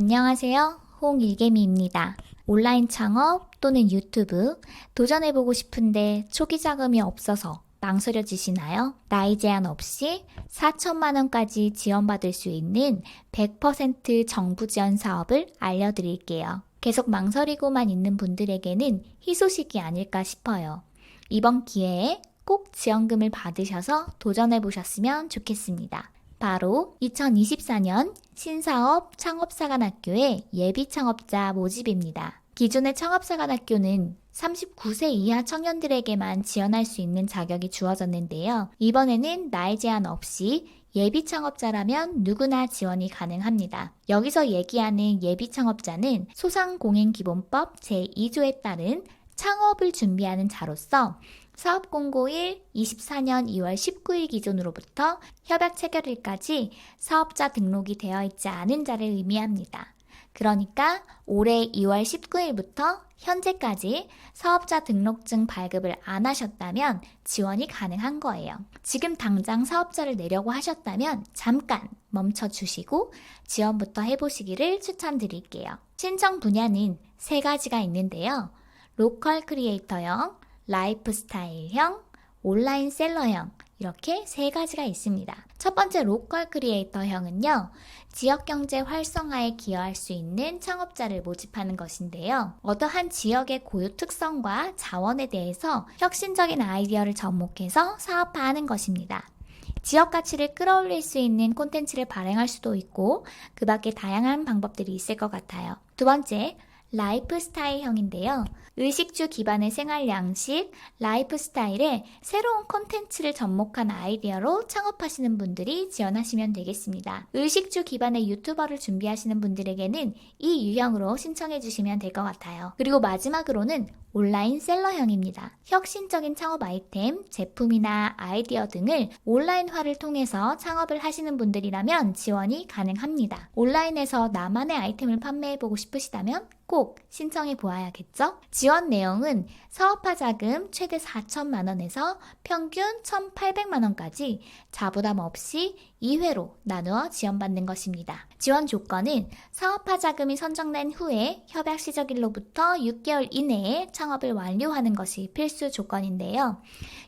안녕하세요. 홍일개미입니다. 온라인 창업 또는 유튜브 도전해보고 싶은데 초기 자금이 없어서 망설여지시나요? 나이 제한 없이 4천만 원까지 지원받을 수 있는 100% 정부 지원 사업을 알려드릴게요. 계속 망설이고만 있는 분들에게는 희소식이 아닐까 싶어요. 이번 기회에 꼭 지원금을 받으셔서 도전해 보셨으면 좋겠습니다. 바로 2024년 신사업 창업사관학교의 예비 창업자 모집입니다. 기존의 창업사관학교는 39세 이하 청년들에게만 지원할 수 있는 자격이 주어졌는데요. 이번에는 나이 제한 없이 예비 창업자라면 누구나 지원이 가능합니다. 여기서 얘기하는 예비 창업자는 소상공인기본법 제2조에 따른 창업을 준비하는 자로서 사업 공고일 24년 2월 19일 기준으로부터 협약 체결일까지 사업자 등록이 되어 있지 않은 자를 의미합니다. 그러니까 올해 2월 19일부터 현재까지 사업자 등록증 발급을 안 하셨다면 지원이 가능한 거예요. 지금 당장 사업자를 내려고 하셨다면 잠깐 멈춰 주시고 지원부터 해보시기를 추천드릴게요. 신청 분야는 세 가지가 있는데요. 로컬 크리에이터형, 라이프 스타일형, 온라인 셀러형 이렇게 세 가지가 있습니다. 첫 번째 로컬 크리에이터형은요. 지역 경제 활성화에 기여할 수 있는 창업자를 모집하는 것인데요. 어떠한 지역의 고유 특성과 자원에 대해서 혁신적인 아이디어를 접목해서 사업화하는 것입니다. 지역 가치를 끌어올릴 수 있는 콘텐츠를 발행할 수도 있고 그 밖에 다양한 방법들이 있을 것 같아요. 두 번째, 라이프 스타일형인데요. 의식주 기반의 생활 양식, 라이프 스타일에 새로운 콘텐츠를 접목한 아이디어로 창업하시는 분들이 지원하시면 되겠습니다. 의식주 기반의 유튜버를 준비하시는 분들에게는 이 유형으로 신청해 주시면 될 것 같아요. 그리고 마지막으로는 온라인 셀러형입니다. 혁신적인 창업 아이템, 제품이나 아이디어 등을 온라인화를 통해서 창업을 하시는 분들이라면 지원이 가능합니다. 온라인에서 나만의 아이템을 판매해보고 싶으시다면 꼭 신청해 보아야겠죠? 지원 내용은 사업화 자금 최대 4천만 원에서 평균 1,800만 원까지 자부담 없이 2회로 나누어 지원받는 것입니다. 지원 조건은 사업화 자금이 선정된 후에 협약 시작일로부터 6개월 이내에 창업을 완료하는 것이 필수 조건인데요.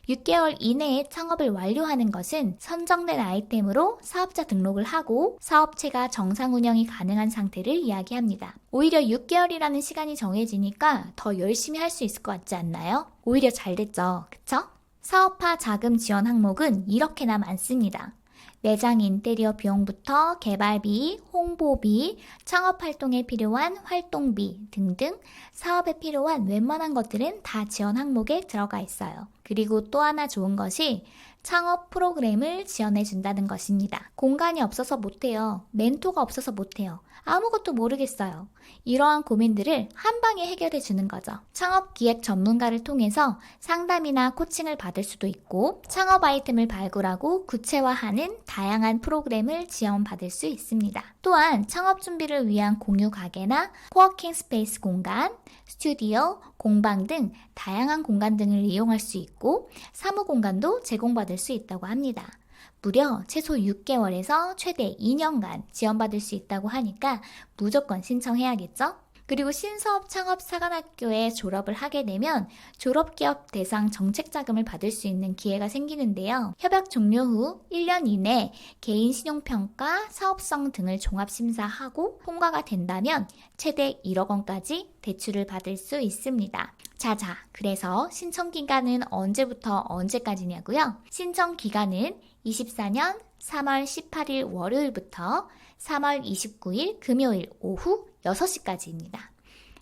6개월 이내에 창업을 완료하는 것은 선정된 아이템으로 사업자 등록을 하고 사업체가 정상 운영이 가능한 상태를 이야기합니다. 오히려 6개월이라는 시간이 정해지니까 더 열심히 할 수 있을 것 같지 않나요? 오히려 잘 됐죠. 그쵸? 사업화 자금 지원 항목은 이렇게나 많습니다. 매장 인테리어 비용부터 개발비, 홍보비, 창업 활동에 필요한 활동비 등등 사업에 필요한 웬만한 것들은 다 지원 항목에 들어가 있어요. 그리고 또 하나 좋은 것이 창업 프로그램을 지원해 준다는 것입니다. 공간이 없어서 못해요. 멘토가 없어서 못해요. 아무것도 모르겠어요. 이러한 고민들을 한 방에 해결해 주는 거죠. 창업 기획 전문가를 통해서 상담이나 코칭을 받을 수도 있고 창업 아이템을 발굴하고 구체화하는 다양한 프로그램을 지원받을 수 있습니다. 또한 창업 준비를 위한 공유 가게나 코워킹 스페이스 공간, 스튜디오, 공방 등 다양한 공간 등을 이용할 수 있고 사무 공간도 제공받을 수 있다고 합니다. 무려 최소 6개월에서 최대 2년간 지원받을 수 있다고 하니까 무조건 신청해야겠죠? 그리고 신사업 창업 사관학교에 졸업을 하게 되면 졸업기업 대상 정책자금을 받을 수 있는 기회가 생기는데요. 협약 종료 후 1년 이내 개인 신용평가, 사업성 등을 종합심사하고 통과가 된다면 최대 1억 원까지 대출을 받을 수 있습니다. 자자, 그래서 신청 기간은 언제부터 언제까지냐고요? 신청 기간은 24년 3월 18일 월요일부터 3월 29일 금요일 오후 6시까지입니다.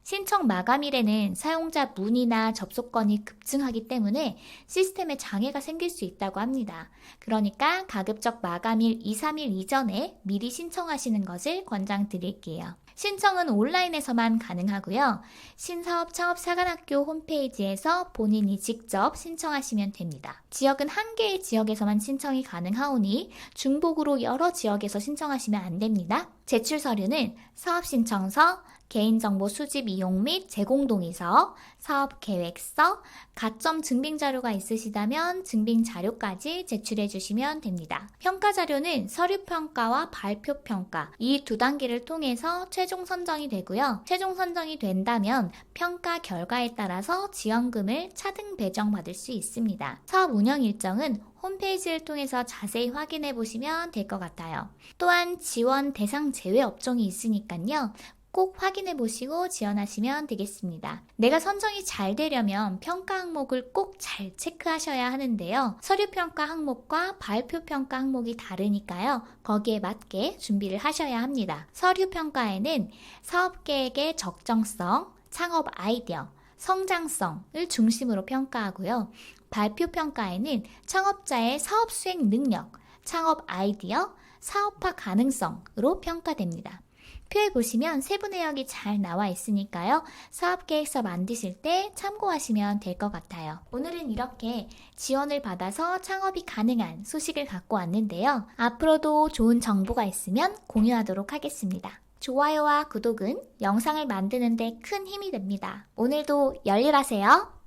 신청 마감일에는 사용자 문의나 접속건이 급증하기 때문에 시스템에 장애가 생길 수 있다고 합니다. 그러니까 가급적 마감일 2, 3일 이전에 미리 신청하시는 것을 권장드릴게요. 신청은 온라인에서만 가능하고요. 신사업 창업사관학교 홈페이지에서 본인이 직접 신청하시면 됩니다. 지역은 한 개의 지역에서만 신청이 가능하오니 중복으로 여러 지역에서 신청하시면 안 됩니다. 제출 서류는 사업 신청서, 개인정보 수집 이용 및 제공 동의서, 사업 계획서, 가점 증빙 자료가 있으시다면 증빙 자료까지 제출해 주시면 됩니다. 평가 자료는 서류 평가와 발표 평가 이 두 단계를 통해서 최종 선정이 되고요. 최종 선정이 된다면 평가 결과에 따라서 지원금을 차등 배정받을 수 있습니다. 사업 운영 일정은 홈페이지를 통해서 자세히 확인해 보시면 될 것 같아요. 또한 지원 대상 제외 업종이 있으니까요. 꼭 확인해 보시고 지원하시면 되겠습니다. 내가 선정이 잘 되려면 평가 항목을 꼭 잘 체크하셔야 하는데요. 서류 평가 항목과 발표 평가 항목이 다르니까요. 거기에 맞게 준비를 하셔야 합니다. 서류 평가에는 사업 계획의 적정성, 창업 아이디어, 성장성을 중심으로 평가하고요. 발표 평가에는 창업자의 사업 수행 능력, 창업 아이디어, 사업화 가능성으로 평가됩니다. 표에 보시면 세부 내역이 잘 나와 있으니까요. 사업 계획서 만드실 때 참고하시면 될 것 같아요. 오늘은 이렇게 지원을 받아서 창업이 가능한 소식을 갖고 왔는데요. 앞으로도 좋은 정보가 있으면 공유하도록 하겠습니다. 좋아요와 구독은 영상을 만드는데 큰 힘이 됩니다. 오늘도 열일하세요.